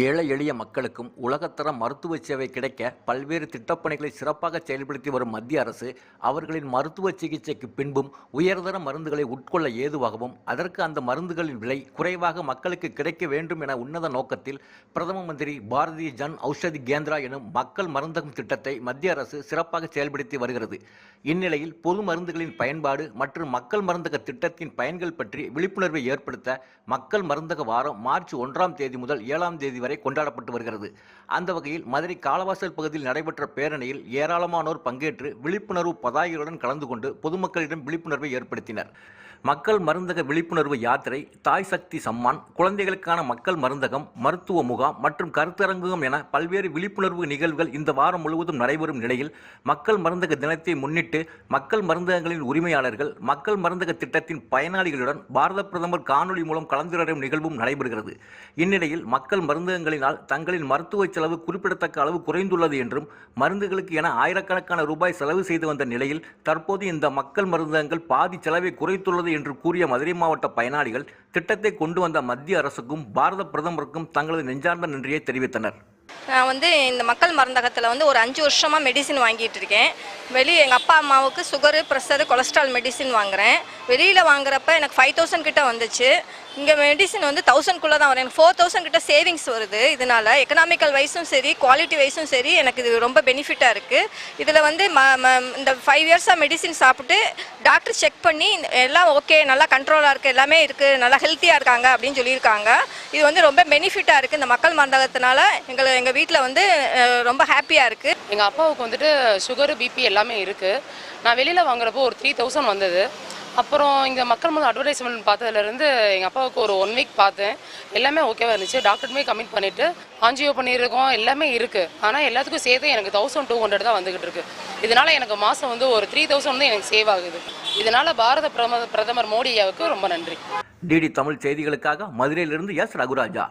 ஏழை எளிய மக்களுக்கும் உலகத்தர மருத்துவ சேவை கிடைக்க பல்வேறு திட்டப்பணிகளை சிறப்பாக செயல்படுத்தி வரும் மத்திய அரசு அவர்களின் மருத்துவ சிகிச்சைக்கு பின்பும் உயர்தர மருந்துகளை உட்கொள்ள ஏதுவாகவும் அதற்கு அந்த மருந்துகளின் விலை குறைவாக மக்களுக்கு கிடைக்க வேண்டும் என உன்னத நோக்கத்தில் பிரதம மந்திரி பாரதிய ஜன் ஔஷதி கேந்திரா எனும் மக்கள் மருந்தகம் திட்டத்தை மத்திய அரசு சிறப்பாக செயல்படுத்தி வருகிறது. இந்நிலையில் பொது மருந்துகளின் பயன்பாடு மற்றும் மக்கள் மருந்தக திட்டத்தின் பயன்கள் பற்றி விழிப்புணர்வை ஏற்படுத்த மக்கள் மருந்தக வாரம் மார்ச் ஒன்றாம் தேதி முதல் ஏழாம் தேதி வரை கொண்டாடப்பட்டு வருகிறது. அந்த வகையில் மதுரை காலவாசல் பகுதியில் நடைபெற்ற பேரணியில் ஏராளமானோர் பங்கேற்று விழிப்புணர்வு பதாகைகளுடன் கலந்து கொண்டு பொதுமக்களிடம் விழிப்புணர்வை ஏற்படுத்தினர். மக்கள் மருந்தக விழிப்புணர்வு யாத்திரை தாய் சக்தி சம்மான் குழந்தைகளுக்கான மக்கள் மருந்தகம் மருத்துவ முகாம் மற்றும் கருத்தரங்கம் என பல்வேறு விழிப்புணர்வு நிகழ்வுகள் இந்த வாரம் முழுவதும் நடைபெறும் நிலையில் மக்கள் மருந்தக தினத்தை முன்னிட்டு மக்கள் மருந்தகங்களின் உரிமையாளர்கள் மக்கள் மருந்தக திட்டத்தின் பயனாளிகளுடன் பாரத பிரதமர் காணொலி மூலம் கலந்துரையாடும் நிகழ்வும் நடைபெறுகிறது. இந்நிலையில் மக்கள் மருந்தகங்களினால் தங்களின் மருத்துவ செலவு குறிப்பிடத்தக்க அளவு குறைந்துள்ளது என்றும் மருந்துகளுக்கு என ஆயிரக்கணக்கான ரூபாய் செலவு செய்து வந்த நிலையில் தற்போது இந்த மக்கள் மருந்தகங்கள் பாதி செலவை குறைத்துள்ளது என்று கூறிய மதுரை மாவட்ட பயனாளிகள் திட்டத்தை கொண்டு வந்த மத்திய அரசுக்கும் பாரத பிரதமருக்கும் தங்களது நெஞ்சார்ந்த நன்றியை தெரிவித்தனர். நான் வந்து இந்த மக்கள் மருந்தகத்தில் வந்து ஒரு அஞ்சு வருஷமாக மெடிசின் வாங்கிட்டு இருக்கேன். வெளியே எங்கள் அப்பா அம்மாவுக்கு சுகரு ப்ரெஷரு கொலஸ்ட்ரால் மெடிசின் வாங்குகிறேன் வெளியில் வாங்குறப்ப எனக்கு ஃபைவ் தௌசண்ட் கிட்ட வந்துச்சு. இங்கே மெடிசின் வந்து தௌசண்ட்குள்ளே தான் வரும். எனக்கு ஃபோர் தௌசண்ட் கிட்ட சேவிங்ஸ் வருது. இதனால் எக்கனாமிக்கல் வைஸும் சரி குவாலிட்டி வைஸும் சரி எனக்கு இது ரொம்ப பெனிஃபிட்டாக இருக்குது இதில் வந்து ம ம- இந்த ஃபைவ் இயர்ஸாக மெடிசின் சாப்பிட்டு டாக்டர் செக் பண்ணி எல்லாம் ஓகே நல்லா கண்ட்ரோலாக இருக்குது எல்லாமே இருக்குது நல்லா ஹெல்த்தியாக இருக்காங்க அப்படின்னு சொல்லியிருக்காங்க. இது வந்து ரொம்ப பெனிஃபிட்டாக இருக்குது இந்த மக்கள் மருந்தகத்தினால. எங்களை எங்கள் வீட்டில் வந்து ரொம்ப ஹாப்பியாக இருக்குது எங்கள் அப்பாவுக்கு வந்துட்டு சுகரு பிபி எல்லாமே இருக்குது நான் வெளியில் வாங்குறப்போ ஒரு த்ரீ தௌசண்ட் வந்தது. அப்புறம் இங்கே மக்கள் மருந்து அட்வர்டைஸ்மெண்ட் பார்த்ததுலேருந்து எங்கள் அப்பாவுக்கு ஒரு ஒன் வீக் பார்த்தேன். எல்லாமே ஓகேவா இருந்துச்சு. டாக்டருமே கமிட் பண்ணிவிட்டு ஆஞ்சியோ பண்ணியிருக்கோம். எல்லாமே இருக்குது ஆனால் எல்லாத்துக்கும் சேர்த்து எனக்கு தௌசண்ட் டூ ஹண்ட்ரட் தான் வந்துகிட்டு இருக்கு. இதனால் எனக்கு மாதம் வந்து ஒரு த்ரீ தௌசண்ட் வந்து எனக்கு சேவ் ஆகுது. இதனால் பாரத பிரதமர் பிரதமர் மோடி ஐயாவுக்கு ரொம்ப நன்றி. டிடி தமிழ் செய்திகளுக்காக மதுரையிலிருந்து எஸ் ரகுராஜா.